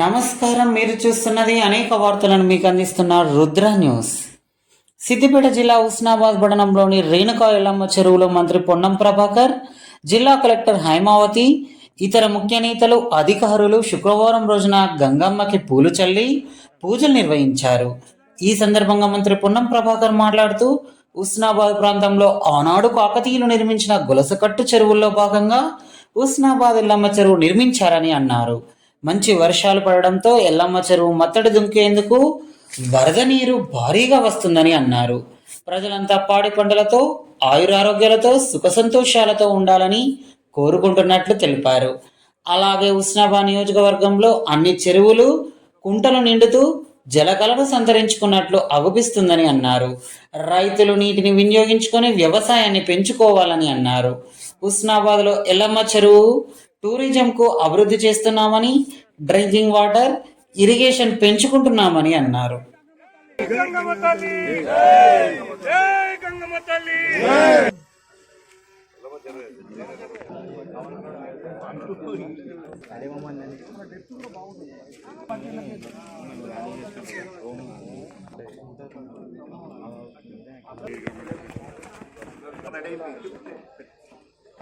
నమస్కారం మీరు చూస్తున్నది అనేక వార్తలను మీకు అందిస్తున్న రుద్ర న్యూస్. సిద్దిపేట జిల్లా హుస్నాబాద్ పట్టణంలోని రేణుకా ఎల్లమ్మ చెరువులో మంత్రి పొన్నం ప్రభాకర్ జిల్లా కలెక్టర్ హైమావతి ఇతర ముఖ్య నేతలు అధికారులు శుక్రవారం రోజున గంగమ్మకి పూలు చల్లి పూజలు నిర్వహించారు. ఈ సందర్భంగా మంత్రి పొన్నం ప్రభాకర్ మాట్లాడుతూ ఉస్నాబాద్ ప్రాంతంలో ఆనాడు కాకతీయులు నిర్మించిన గులసకట్టు చెరువుల్లో భాగంగా ఉస్నాబాద్ ఎల్లమ్మ చెరువు నిర్మించారని అన్నారు. మంచి వర్షాలు పడడంతో ఎల్లమ్మ చెరువు మత్తడి దుంకేందుకు వరద నీరు భారీగా వస్తుందని అన్నారు. ప్రజలంతా పాడి పంటలతో ఆయురారోగ్యాలతో సుఖ సంతోషాలతో ఉండాలని కోరుకుంటున్నట్లు తెలిపారు. అలాగే ఉస్నాబా నియోజకవర్గంలో అన్ని చెరువులు కుంటలు నిండుతూ జలకలను సంతరించుకున్నట్లు అగుపిస్తుందని అన్నారు. రైతులు నీటిని వినియోగించుకొని వ్యవసాయాన్ని పెంచుకోవాలని అన్నారు. ఉస్నాబాద్లో ఎల్లమ్మ చెరువు టూరిజంకు అభివృద్ధి చేస్తున్నామని డ్రింకింగ్ వాటర్ ఇరిగేషన్ పెంచుకుంటున్నామని అన్నారు.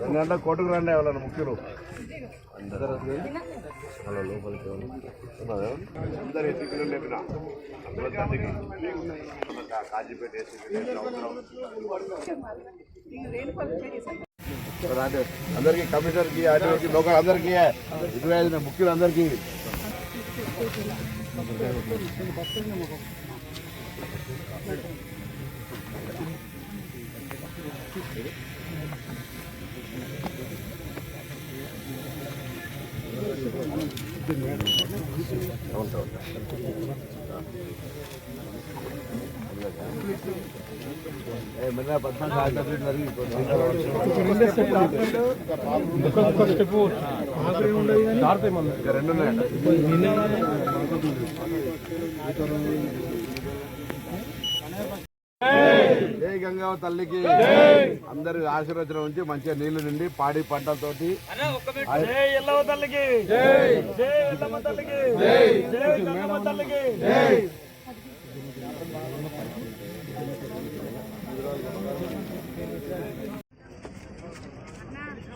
ఎందుకంటే కోటకు రండి ఎవరన్నా ముఖ్యులు. అలా లోపలికి అందరు ఎత్తుకులు లేపిన. అందులో కాజీపేట అందరికి కమిషనర్కి ఆర్టీఓకి లోకల్ అందరికి ఇరవై ఐదు ముఖ్యులు అందరికి మెల్ల పద్నాలుగు రెండు జై గంగావ తల్లికి. అందరి ఆశీర్వచనం ఉంచి మంచిగా నీళ్ళు నిండి పాడి పంటలతోటి తల్లికి జై జై ఎల్లమ్మ తల్లికి జై జై గంగమ్మ తల్లికి జై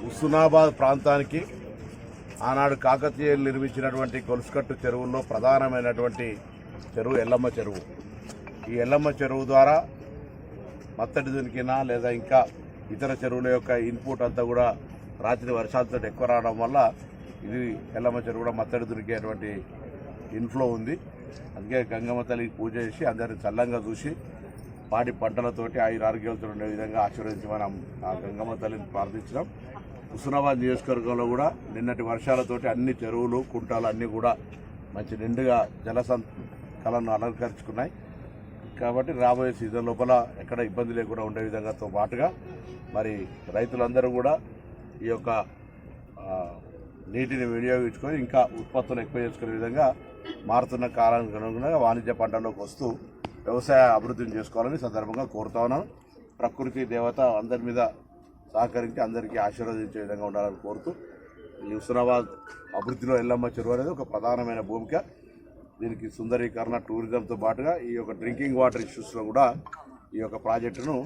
హుస్నాబాద్ ప్రాంతానికి ఆనాడు కాకతీయులు నిర్మించినటువంటి గొలుసుకట్టు చెరువుల్లో ప్రధానమైనటువంటి చెరువు ఎల్లమ్మ చెరువు. ఈ ఎల్లమ్మ చెరువు ద్వారా మత్తడి దునికినా లేదా ఇంకా ఇతర చెరువుల యొక్క ఇన్పుట్ అంతా కూడా రాత్రి వర్షాలతో ఎక్కువ రావడం వల్ల ఇది ఎల్లమ్మ చెరువు కూడా మత్తడి దొరికేటువంటి ఇన్ఫ్లో ఉంది. అందుకే గంగమ్మ తల్లికి పూజ చేసి అందరిని చల్లంగా చూసి పాడి పంటలతోటి ఆయుర ఆరోగ్యాలతో ఉండే విధంగా ఆశీర్వదించమని మనం ఆ గంగమ్మ తల్లిని ప్రార్థించడం హుస్నాబాద్ నియోజకవర్గంలో కూడా నిన్నటి వర్షాలతోటి అన్ని చెరువులు కుంటాలు అన్నీ కూడా మంచి నిండుగా జల కళను అలంకరించుకున్నాయి. కాబట్టి రాబోయే సీజన్ లోపల ఎక్కడ ఇబ్బంది లేకుండా ఉండే విధంగాతో పాటుగా మరి రైతులందరూ కూడా ఈ యొక్క నీటిని వినియోగించుకొని ఇంకా ఉత్పత్తులు ఎక్కువ చేసుకునే విధంగా మారుతున్న కాలానికి అనుగుణంగా వాణిజ్య పంటలోకి వస్తూ వ్యవసాయ అభివృద్ధిని చేసుకోవాలని సందర్భంగా కోరుతా ఉన్నాను ప్రకృతి దేవత అందరి మీద సహకరించి అందరికీ ఆశీర్వదించే విధంగా ఉండాలని కోరుతూ ఈ హుస్నాబాద్ అభివృద్ధిలో ఎల్లమ్మ చెరువు అనేది ఒక ప్రధానమైన భూమిక. దీనికి సుందరీకరణ టూరిజంతో పాటుగా ఈ యొక్క డ్రింకింగ్ వాటర్ ఇష్యూస్లో కూడా ఈ యొక్క ప్రాజెక్టును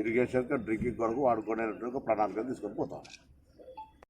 ఇరిగేషన్కి డ్రింకింగ్ కొరకు వాడుకునేటువంటి ఒక ప్రణాళిక తీసుకొని పోతాం